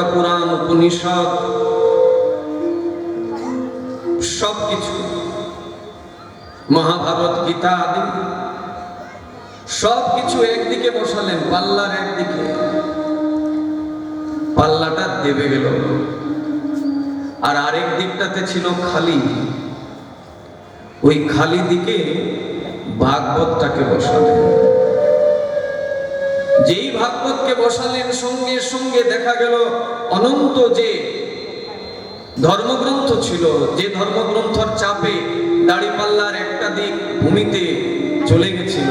পুরাণ উপনিষদ, সবকিছু, মহাভারত, গীতা আদি, সবকিছু একদিকে বসালেন, পাল্লার একদিকে। পাল্লাটা দেবে গেল। আর আরেক দিকটাতে ছিল খালি। ওই খালি দিকে ভাগবতটাকে বসালেন। যেই ভাগবতকে বসালেন, সঙ্গে সঙ্গে দেখা গেল অনন্ত যে ধর্মগ্রন্থ ছিল, যে ধর্মগ্রন্থর চাপে দাড়িপাল্লার একটা দিক ভূমিতে চলে গেছিল।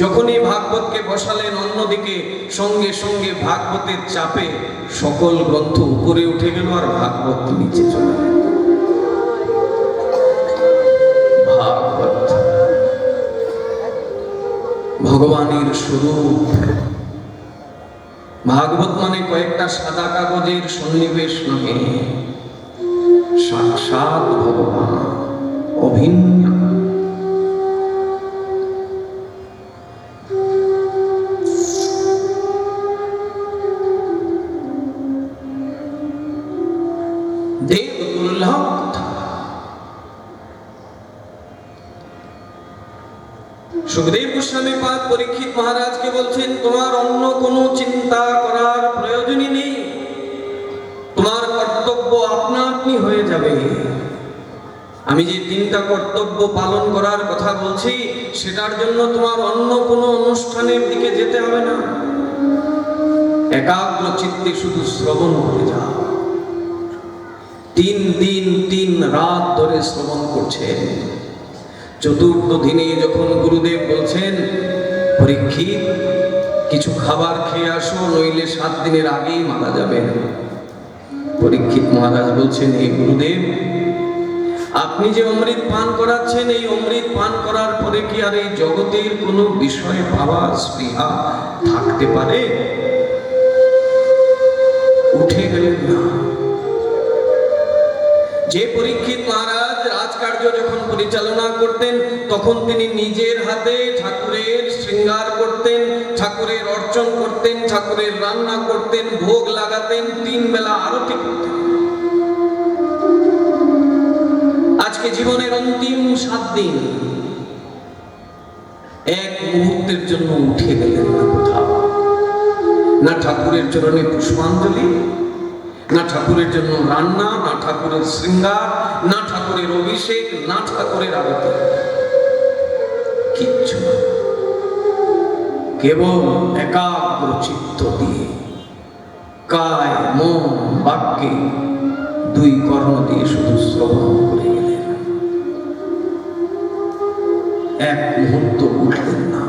যখনই ভাগবতকে বসালেন, অন্যদিকে সঙ্গে সঙ্গে ভাগবতের চাপে সকল গ্রন্থ উপরে উঠে গেল আর ভাগবত নিচে চলে গেল। ভগবানের স্বরূপ। ভাগবত মানে কয়েকটা সাদা কাগজের সন্নিবেশ নহে সাক্ষাৎ ভগবান অভিন্ন। কর্তব্য পালন করার কথা বলছি, সেটার জন্য তোমার অন্য কোনো অনুষ্ঠানের দিকে যেতে হবে না। একাগ্র চিত্তে শুধু শ্রবণ করে যা তিন দিন তিন রাত ধরে শ্রবণ করছেন চতুর্থ দিনে যখন গুরুদেব বলছেন, পরীক্ষিত, কিছু খাবার খেয়ে আসো, নইলে সাত দিনের আগেই মারা যাবেন। পরীক্ষিত মহারাজ বলছেন, হে গুরুদেব আপনি যে অমৃত পান করাচ্ছেন, এই অমৃত পান করার পরে কি আর এই জগতের কোনো বিষয়ে পাওয়া স্পৃহা থাকতে পারে? উঠে গেলেন না। যে পরীক্ষিত মহারাজ রাজকার্য যখন পরিচালনা করতেন, তখন তিনি নিজের হাতে ঠাকুরের শৃঙ্গার করতেন, ঠাকুরের অর্চন করতেন, ঠাকুরের রান্না করতেন, ভোগ লাগাতেন তিন বেলা আরতি করতেন। আজকে জীবনের অন্তিম সাত দিন। এক মুহূর্তের জন্য উঠে গেলেন না কোথাও। না ঠাকুরের চরণে পুষ্পাঞ্জলি, না ঠাকুরের জন্য রান্না, না ঠাকুরের শৃঙ্গার, না ঠাকুরের অভিষেক, না ঠাকুরের আরতি। কিচ্ছু কেবল একাগ্র চিত্ত দিয়ে, কায় মন বাক্যে দুই কর্ণ দিয়ে শুধু শ্রবণ করে। এক মুহূর্ত উঠলেন না।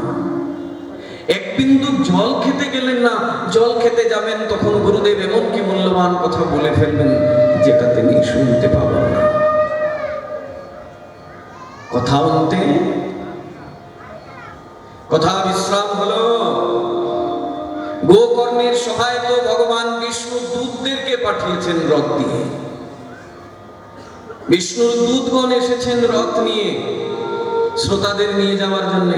এক বিন্দু জল খেতে গেলেন না। জল খেতে যাবেন তখন গুরুদেব এমন কি মূল্যবান কথা বলে ফেলবেন যেটা তিনি শুনতে পাবেন না। কথা অন্তে কথা বিশ্রাম হলো। গোকর্ণের সহায়ত ভগবান বিষ্ণু দূতদেরকে পাঠিয়েছেন রথ দিয়ে। বিষ্ণুর দূতগণ এসেছেন রথ নিয়ে। শ্রোতাদের নিয়ে যাওয়ার জন্য।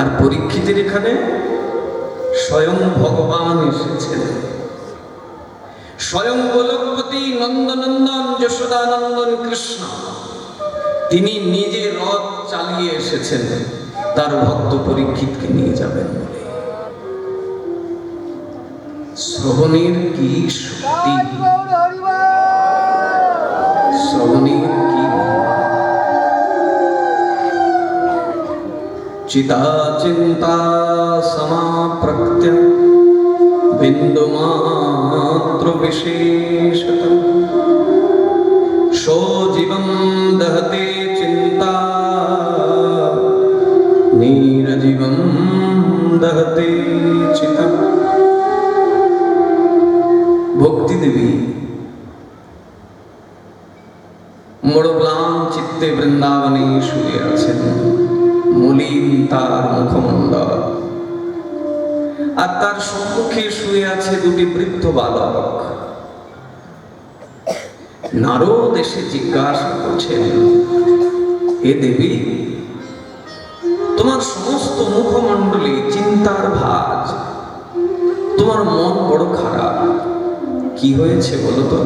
আর পরীক্ষিতের এখানে স্বয়ং ভগবান এসেছেন। স্বয়ং গোলকপতি নন্দনন্দন যশোদানন্দন কৃষ্ণ। তিনি নিজে রথ চালিয়ে এসেছেন। তার ভক্ত পরীক্ষিতকে নিয়ে যাবেন বলে। শ্রবণের কি শক্তি? চিতা চিন্তা সমাপ্রক্ত্য বিন্দুমাত্র বিশেষত সজীবম দহতে চিন্তা নীরজীবম দহতে চিতা ভক্তি দেবী মোড়গ্লাম চিত্তে তার মুখমণ্ডল। আর তার সম্মুখে শুয়ে আছে দুটি বৃদ্ধ বালক। নারদ এসে জিজ্ঞাসা করছেন হে দেবী, তোমার সমস্ত মুখমণ্ডলে চিন্তার ভাজ। তোমার মন বড় খারাপ। কি হয়েছে বলো তো?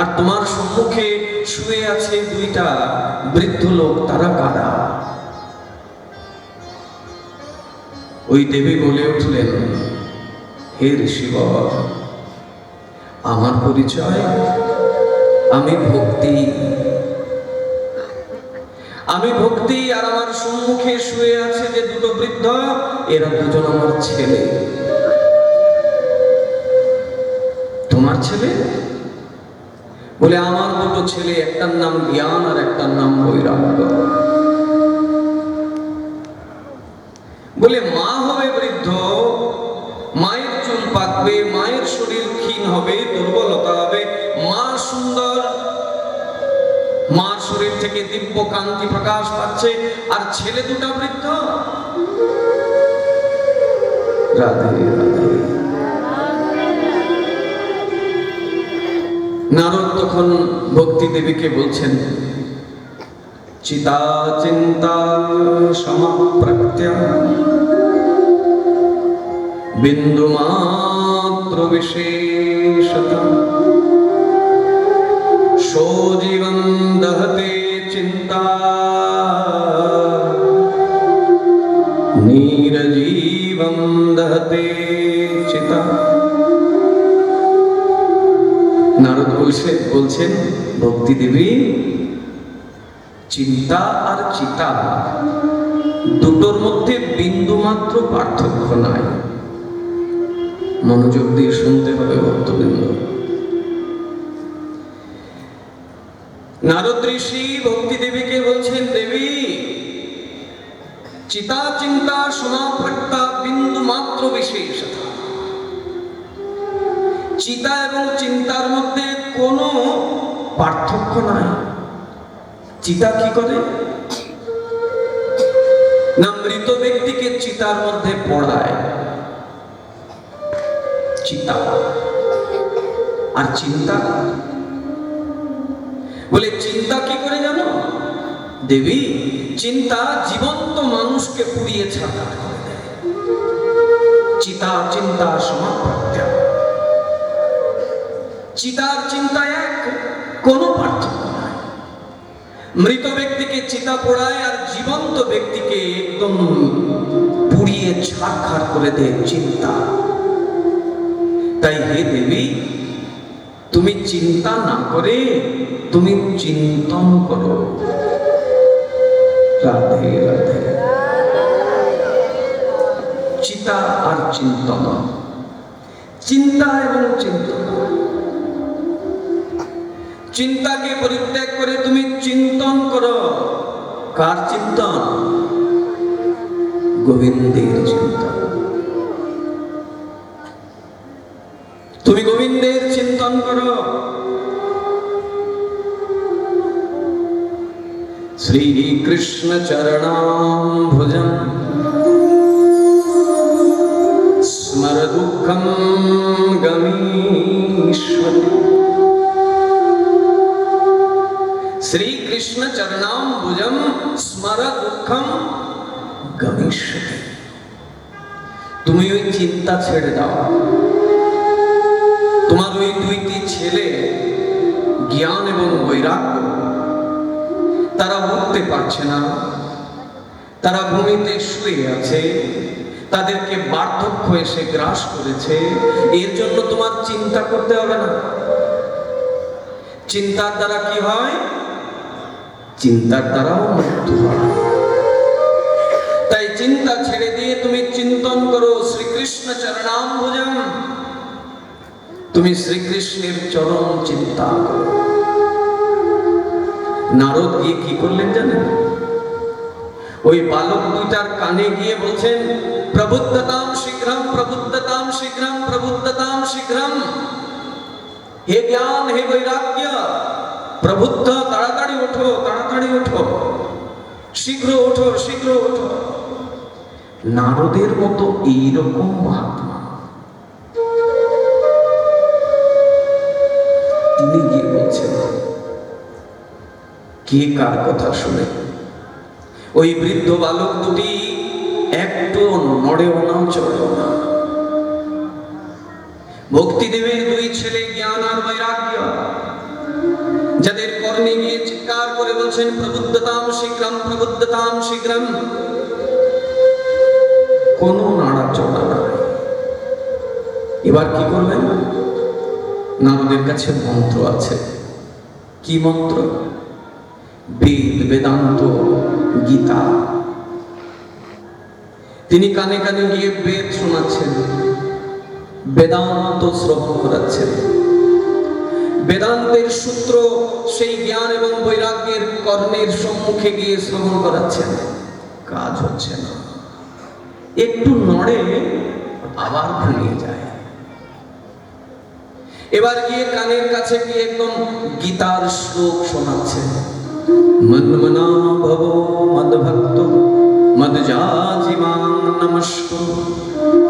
আর তোমার সম্মুখে শুয়ে আছে দুইটা বৃদ্ধ লোক, তারা কারা? ওই দেবী বলে উঠলেন, হে ঋষিবর আমার পরিচয়, আমি ভক্তি। আমি ভক্তি আর আমার সম্মুখে শুয়ে আছে যে দুটো বৃদ্ধ, এরা দুজন আমার ছেলে। তোমার ছেলে? বলে, আমার দুটো ছেলে, একটার নাম জ্ঞান আর একটার নাম বৈরাগ্য। বলে, মা পাকবে মায়ের শরীর ক্ষীণ হবে, দুর্বলতা হবে। মা সুন্দর। মার শরীর থেকে দিব্য কান্তি প্রকাশ পাচ্ছে। আর ছেলে দুটা বৃদ্ধ? নারদ তখন ভক্তি দেবীকে বলছেন, চিতা চিন্তা সমাপ্রত্যা বিন্দু চিন্তা নীরজীবন দহতে চিতা নারদ বলছে, বলছেন, ভক্তি দেবী, চিন্তা আর চিতা, দুটোর মধ্যে বিন্দু মাত্র পার্থক্য নাই। মনোযোগ দিয়ে শুনতে হবে ভক্তবৃন্দ। নারদ ঋষি ভক্তি দেবীকে বলছেন, দেবী, চিতা চিন্তা সমাপ্রক্তা বিন্দু মাত্র বিশেষতা চিতা এবং চিন্তার মধ্যে কোনো পার্থক্য নাই। চিতা কি করে? না, মৃত ব্যক্তিকে চিতার মধ্যে পড়ায়। চিতা আর চিন্তা বলে, চিন্তা কি করে জানো? দেবী, চিন্তা জীবন্ত মানুষকে পুড়িয়ে ছাড়া চিতা চিন্তা সমাপ্রাপ্ত চিতার চিন্তা এক, কোনো পার্থক্য মৃত ব্যক্তিকে চিতা পোড়ায় আর জীবন্ত ব্যক্তিকে একদম পুড়িয়ে ছাড়খাড় করে দেয় চিন্তা। তাই হে দেবী, তুমি চিন্তা না করে তুমি চিন্তন করো। রাধে। চিতা আর চিন্তন। চিন্তা এবং চিন্তন। চিন্তাকে পরিত্যাগ করে তুমি চিন্তন করো। কার চিন্তন? গোবিন্দের চিন্তন। চিন্তন করো শ্রীকৃষ্ণ চরণাম ভুজম স্মর দুঃখম গমীশ্বরী শ্রীকৃষ্ণ চরণাম ভুজম স্মর তোমার ওই দুইটি ছেলে জ্ঞান এবং বৈরাগ্য, তারা উঠতে পারছে না। তারা ভূমিতে শুয়ে আছে। তাদেরকে বার্ধক্য এসে গ্রাস করেছে। এর জন্য তোমার চিন্তা করতে হবে না। চিন্তার দ্বারা কি হয়? চিন্তার দ্বারাও মৃত্যু হয়। তাই চিন্তা ছেড়ে দিয়ে তুমি চিন্তন করো। শ্রীকৃষ্ণ চরণাম ভুজম তুমি শ্রীকৃষ্ণের চরম চিন্তা নারদ গিয়ে কি করলেন জানেন? ওই বালক দুইটার কানে গিয়ে বলছেন, প্রবুদ্ধতাম শীঘ্রম প্রবুদ্ধতাম শীঘ্রম প্রবুদ্ধতাম শীঘ্রম। হে জ্ঞান, হে বৈরাগ্য, প্রবুদ্ধ, তাড়াতাড়ি ওঠো তাড়াতাড়ি ওঠো। শীঘ্র ওঠো শীঘ্র ওঠো। নারদের মতো এইরকম মহাত্মা কে কার কথা শুনে? ওই বৃদ্ধ বালক দুটি একটু নড়েও না, চড়েও না। ভক্তিদেবের দুই ছেলে জ্ঞান আর বৈরাগ্য, যাদের কর্ণে গিয়ে চিৎকার করে বলছেন, প্রবুদ্ধতাম শীঘ্রম প্রবুদ্ধতাম শীঘ্রম। কোনো নাড়াচড়া না এবার কি করবেন? নারদের কাছে মন্ত্র আছে। কি মন্ত্র? বেদ বেদান্ত গীতা। তিনি কানে কানে গিয়ে বেদ শোনাচ্ছেন, বেদান্ত শ্রবণ করাচ্ছেন। বেদান্তের সূত্র সেই জ্ঞান এবং বৈরাগ্যের কর্ণের সম্মুখে গিয়ে শ্রবণ করাচ্ছেন। কাজ হচ্ছে না। একটু নড়ে আবার ঘুমিয়ে যায়। এবার গিয়ে কানের কাছে গিয়ে একদম গীতার শ্লোক শোনাচ্ছেন। મન્મના ભવો મદભક્તો મદજાજીમાં નમસ્કો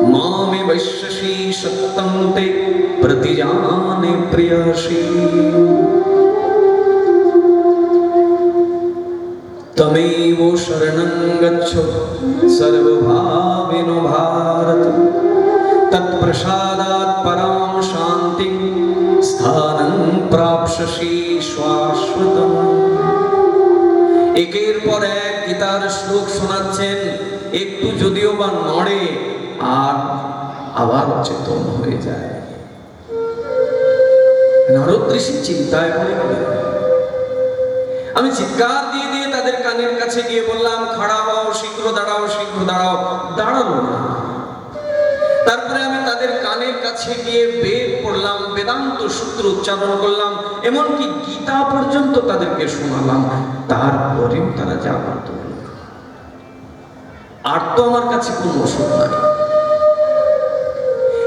મામે વૈશ્યસી સત્તમ તે પ્રતિજાને પ્રિયસી તમેવો શરણં ગચ્છો સર્વભાવિનો ભારત તત્પ્રસાદાત પરામ શાંતિ સ્થાનં પ્રાપ્સ્યસી શાશ્વતમ একের পর এক গীতার শ্লোক শোনাচ্ছেন, একটু যদিও বা নড়ে, আর আবার অচেতন হয়ে যায়। নারদ চিন্তায় পড়ে আমি চিৎকার দিয়ে দিয়ে তাদের কানের কাছে গিয়ে বললাম খাড়া হও শীঘ্র দাঁড়াও শীঘ্র দাঁড়াও। দাঁড়ানো না। কাছে গিয়ে বেদ পড়লাম বেদান্ত সূত্র উচ্চারণ করলাম, এমনকি গীতা পর্যন্ত তাদেরকে শোনালাম। তারপরেও তারা জাগ্রত হল আর তো আমার কাছে কোনো ওষুধ নাই।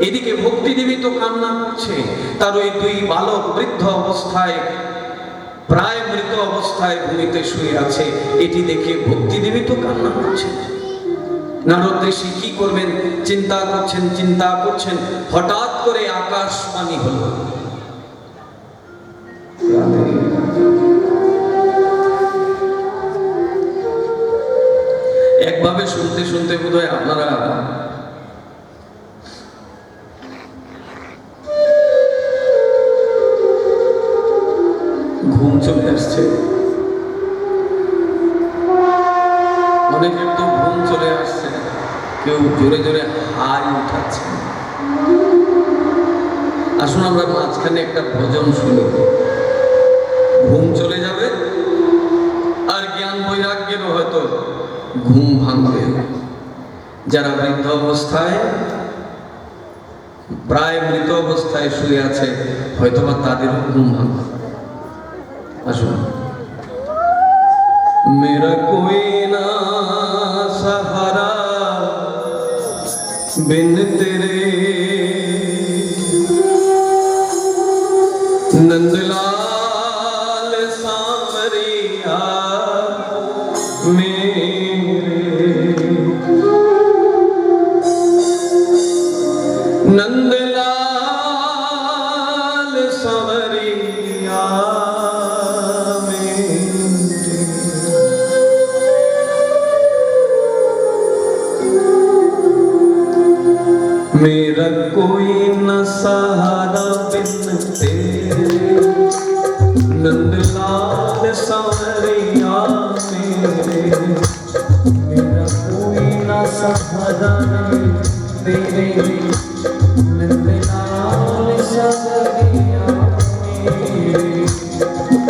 এদিকে ভক্তিদেবী তো কান্না করছে। তার ওই দুই বালক বৃদ্ধ অবস্থায়, প্রায় মৃত অবস্থায় ভূমিতে শুয়ে আছে। এটি দেখে ভক্তিদেবী তো কান্না করছে। নারদ ঋষি কি করবেন? চিন্তা করছেন চিন্তা করছেন। হঠাৎ করে আকাশবাণী হলো। একভাবে শুনতে শুনতে বোধহয় আপনারা ঘুম চলে আসছে। অনেকের তো ঘুম চলে আসছে। কেউ জোরে জোরে হাই উঠাচ্ছে। আসুন আমরা মাঝখানে একটা ভজন শুনি। ঘুম চলে যাবে আর জ্ঞান বৈরাগ্যেরও হয়তো ঘুম ভাঙবে। যারা বৃদ্ধ অবস্থায়, প্রায় মৃত অবস্থায় শুয়ে আছে, হয়তোবা তাদেরও ঘুম ভাঙবে। ਬਿਨ ਤੇਰੇ ਨੰਦਲਾ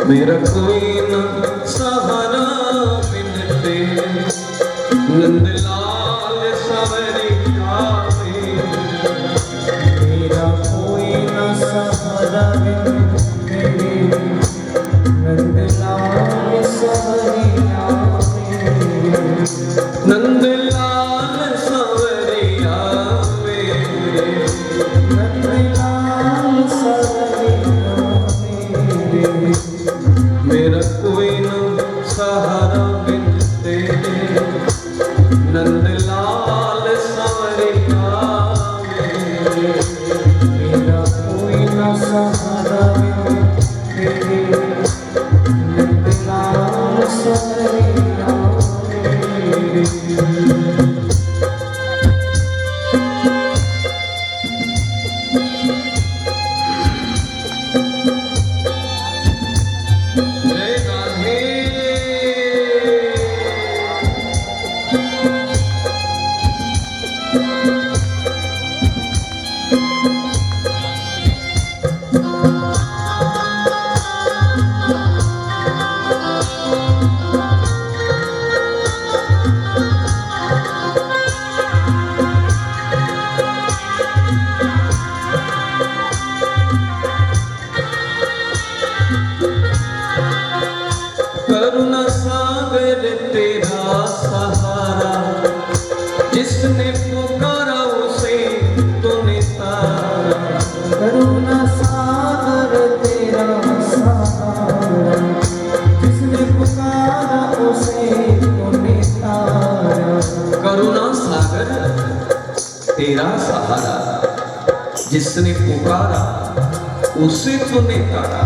നിരക്കുകയില്ല অস্তিত্ব নেই তারা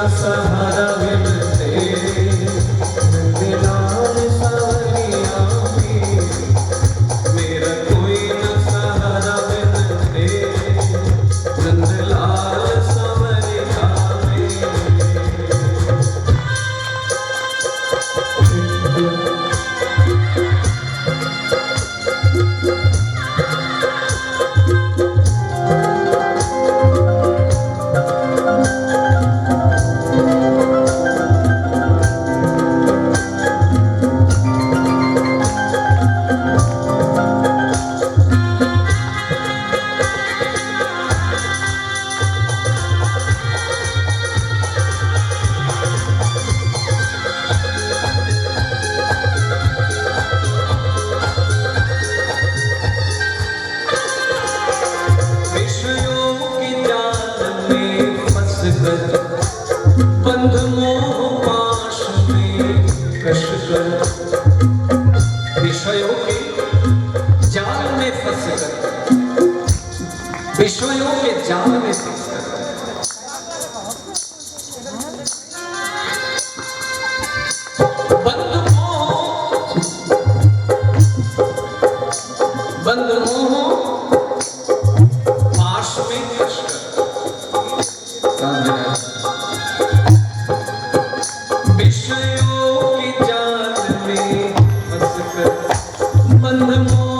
सहारा more and more.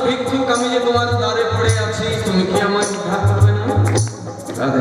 ভিক্ষুক আমি যে তোমার দ্বারে পড়ে আছি তুমি কি আমার উদ্ধার করবে না? রাধে